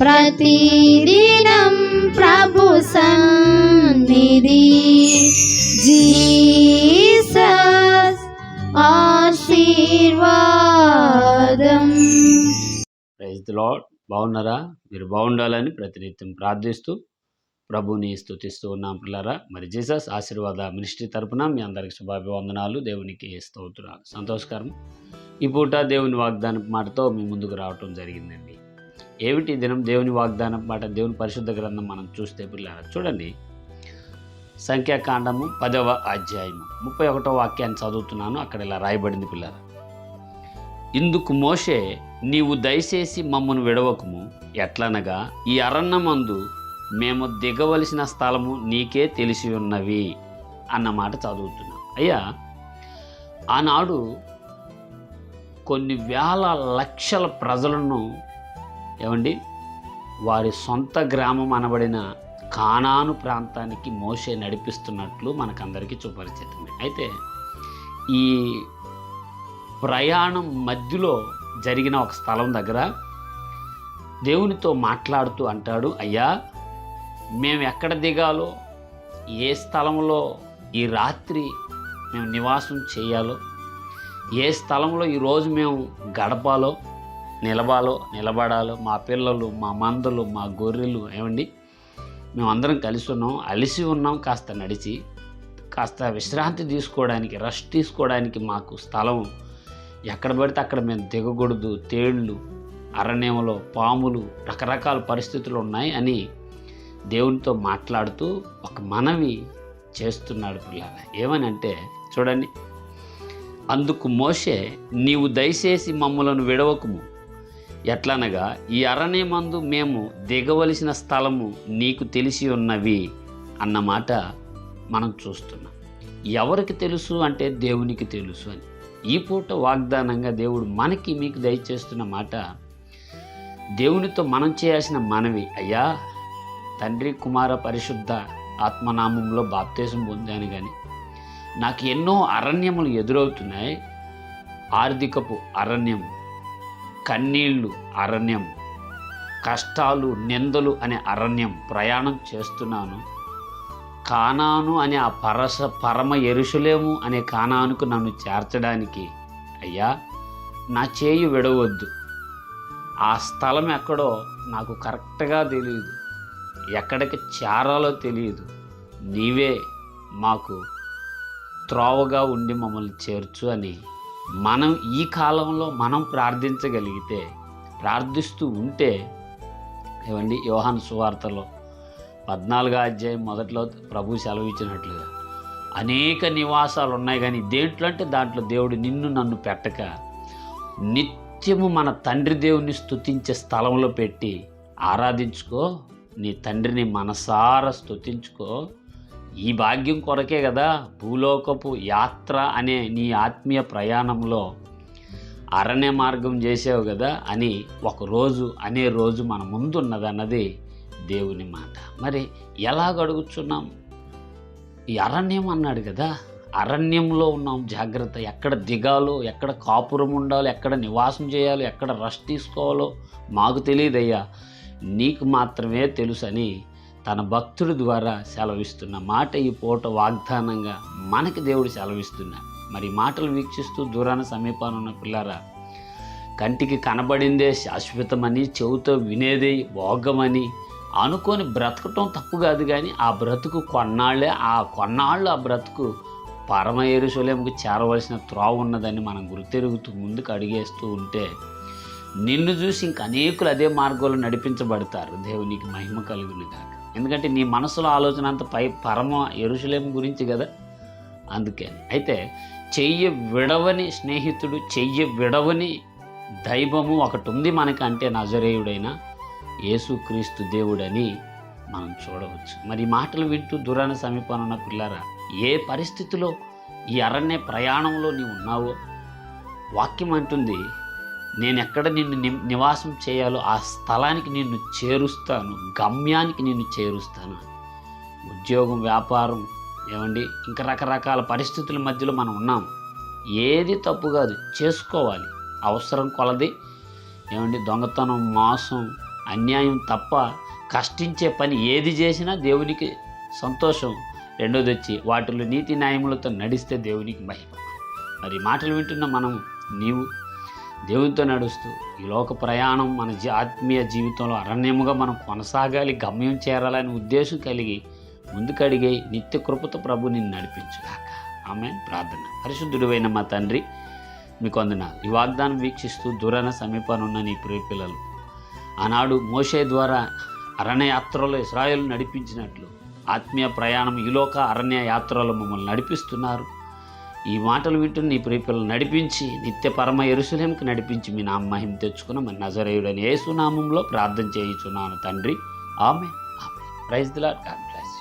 ప్రతిదినం ప్రభు సన్నిధి. జీసస్ ఆశీర్వాదం. ప్రైజ్ ది లార్డ్ బాగున్నారా? మీరు బాగుండాలని ప్రతినిత్యం ప్రార్థిస్తూ ప్రభుని స్థుతిస్తూ ఉన్నాం పిల్లరా. మరి జీసస్ ఆశీర్వాద మినిస్ట్రీ తరపున మీ అందరికి శుభాభివందనాలు దేవునికి స్తోత్రాలు. సంతోషకరం. ఈ పూట దేవుని వాగ్దాన మాటతో మీ ముందుకు రావటం జరిగిందండి. ఏమిటి దినం దేవుని వాగ్దానం? మాట దేవుని పరిశుద్ధ గ్రంథం మనం చూస్తే పిల్లల చూడండి. సంఖ్యాకాండము పదవ అధ్యాయము. ముప్పై ఒకటో వాక్యాన్ని చదువుతున్నాను అక్కడ ఇలా రాయబడింది పిల్లల ఇందుకు మోషే నీవు దయచేసి మమ్మను విడవకుము. ఎట్లనగా ఈ అరణ్యమందు మేము దిగవలసిన స్థలము నీకే తెలిసి ఉన్నవి అన్నమాట చదువుతున్నాం. అయ్యా ఆనాడు కొన్ని వేల లక్షల ప్రజలను ఏమండి? వారి సొంత గ్రామం అనబడిన కానాను ప్రాంతానికి మోసే నడిపిస్తున్నట్లు మనకందరికీ సుపరిచితమే అయితే ఈ ప్రయాణం మధ్యలో జరిగిన ఒక స్థలం దగ్గర దేవునితో మాట్లాడుతూ అంటాడు అయ్యా మేము ఎక్కడ దిగాలో ఏ స్థలంలో ఈ రాత్రి మేము నివాసం చేయాలో ఏ స్థలంలో ఈరోజు మేము గడపాలో నిలబాలో నిలబడాలో మా పిల్లలు మా మందలు మా గొర్రెలు ఏమండి? మేమందరం కలిసి ఉన్నాం అలిసి ఉన్నాం కాస్త నడిచి కాస్త విశ్రాంతి తీసుకోవడానికి రెస్ట్ తీసుకోవడానికి మాకు స్థలం. ఎక్కడ పడితే అక్కడ మేము దిగకూడదు తేళ్ళు అరణ్యంలో పాములు రకరకాల పరిస్థితులు ఉన్నాయి అని దేవునితో మాట్లాడుతూ ఒక మనవి చేస్తున్నాడు పిల్లల. ఏమని అంటే చూడండి అందుకు మోషే నీవు దయచేసి మమ్మలను విడవకుము. ఎట్లనగా ఈ అరణ్యమందు మేము దిగవలసిన స్థలము నీకు తెలిసి ఉన్నవి అన్నమాట మనం చూస్తున్నాం. ఎవరికి తెలుసు అంటే దేవునికి తెలుసు అని. ఈ పూట వాగ్దానంగా దేవుడు మనకి మీకు దయచేస్తున్న మాట దేవునితో మనం చేయాల్సిన మనవి. అయ్యా తండ్రి కుమార పరిశుద్ధ ఆత్మనామంలో బాప్తేశం పొందాను కానీ నాకు ఎన్నో అరణ్యములు ఎదురవుతున్నాయి. ఆర్థికపు అరణ్యం కన్నీళ్ళు అరణ్యం. కష్టాలు నిందలు అనే అరణ్యం ప్రయాణం చేస్తున్నాను. కానాను అనే ఆ పరస పరమ ఎరుషులేము అనే కానానుకు నన్ను చేర్చడానికి అయ్యా నా చేయి విడవద్దు. ఆ స్థలం ఎక్కడో నాకు కరెక్ట్గా తెలియదు ఎక్కడికి చేరాలో తెలియదు నీవే మాకు త్రోవగా ఉండి మమ్మల్ని చేర్చు అని మనం ఈ కాలంలో మనం ప్రార్థించగలిగితే ప్రార్థిస్తూ ఉంటే ఏమండి? యోహాన్ సువార్తలో పద్నాలుగో అధ్యాయం మొదట్లో ప్రభు సెలవు ఇచ్చినట్లుగా అనేక నివాసాలు ఉన్నాయి కానీ దేంట్లో అంటే దాంట్లో దేవుడు నిన్ను నన్ను పెట్టక నిత్యము మన తండ్రి దేవుని స్థుతించే స్థలంలో పెట్టి ఆరాధించుకో నీ తండ్రిని మనసారా స్తుతించుకో ఈ భాగ్యం కొరకే కదా భూలోకపు యాత్ర అనే నీ ఆత్మీయ ప్రయాణంలో అరణ్య మార్గం చేసావు కదా అని ఒక రోజు అనే రోజు మన ముందున్నదన్నది దేవుని మాట. మరి ఎలాగ అడుగుచున్నాం? ఈ అరణ్యం అన్నాడు కదా అరణ్యంలో ఉన్నాం జాగ్రత్త. ఎక్కడ దిగాలో ఎక్కడ కాపురం ఉండాలో ఎక్కడ నివాసం చేయాలో ఎక్కడ రష్ తీసుకోవాలో మాకు తెలియదయ్యా. నీకు మాత్రమే తెలుసని తన భక్తుడి ద్వారా సెలవిస్తున్న మాట ఈ పూట వాగ్దానంగా మనకి దేవుడు సెలవిస్తున్నాడు మరి మాటలు వీక్షిస్తూ దూరాన సమీపాన ఉన్న పిల్లారా కంటికి కనబడిందే శాశ్వతమని చెవుతో వినేదే భోగమని అనుకొని బ్రతకటం తప్పు కాదు కానీ ఆ బ్రతుకు కొన్నాళ్ళే ఆ కొన్నాళ్ళు ఆ బ్రతుకు పరమ ఎరుసలేముకు చేరవలసిన త్రోవ ఉన్నదని మనం గుర్తెరుగుతూ ముందుకు అడిగేస్తూ ఉంటే నిన్ను చూసి ఇంక అనేకులు అదే మార్గంలో నడిపించబడతారు. దేవునికి మహిమ కలుగును కాక ఎందుకంటే నీ మనసులో ఆలోచన అంత పై పరమ ఎరుషులేం గురించి కదా? అందుకే. అయితే చెయ్యి విడవని స్నేహితుడు చెయ్యి విడవని దైవము ఒకటి ఉంది మనకి అంటే నజరేయుడైన యేసుక్రీస్తు దేవుడని మనం చూడవచ్చు. మరి మాటలు వింటూ దూరాన సమీపాన ఉన్న పిల్లరా ఏ పరిస్థితిలో ఈ అరణ్య ప్రయాణంలో నీవు ఉన్నావో? వాక్యం అంటుంది నేను ఎక్కడ నిన్ను ని- నివాసం చేయాలో ఆ స్థలానికి నిన్ను చేరుస్తాను గమ్యానికి నిన్ను చేరుస్తాను ఉద్యోగం వ్యాపారం ఏమండి ఇంకా రకరకాల పరిస్థితుల మధ్యలో మనం ఉన్నాం. ఏది తప్పు కాదు చేసుకోవాలి. అవసరం కొలది. ఏమండి దొంగతనం మోసం అన్యాయం తప్ప కష్టించే పని ఏది చేసినా దేవునికి సంతోషం. రెండోది వచ్చి వాటిలో నీతి న్యాయములతో నడిస్తే దేవునికి మహిమ. మరి మాటలు వింటున్న మనం నీవు దేవునితో నడుస్తూ ఈ లోక ప్రయాణం మన జీ ఆత్మీయ జీవితంలో అరణ్యముగా మనం కొనసాగాలి గమ్యం చేరాలని ఉద్దేశం కలిగి ముందుకడిగే నిత్య కృపతో ప్రభు నిన్ను నడిపించుగాక. ఆమె ప్రార్థన. పరిశుద్ధుడివైన మా తండ్రి మీకు అందున ఈ వాగ్దానం వీక్షిస్తూ దూరాన సమీపానున్న నీ ప్రియ పిల్లలు ఆనాడు మోషే ద్వారా అరణ్య యాత్రలో నడిపించినట్లు ఆత్మీయ ప్రయాణం ఈలోక అరణ్య యాత్రలో మమ్మల్ని నడిపిస్తున్నారు. ఈ మాటలు వింటున్న నీ ప్రియపిల్లలు నడిపించి నిత్య పరమ ఎరుసలేంకి నడిపించి మీ నామ మహిమ తెచ్చుకున్న మన నజరేయుడని యేసునామంలో ప్రార్థన చేయుచున్నాను తండ్రి. ఆమె ఆమె ప్రైజ్ దిలా గాడ్ బ్లెస్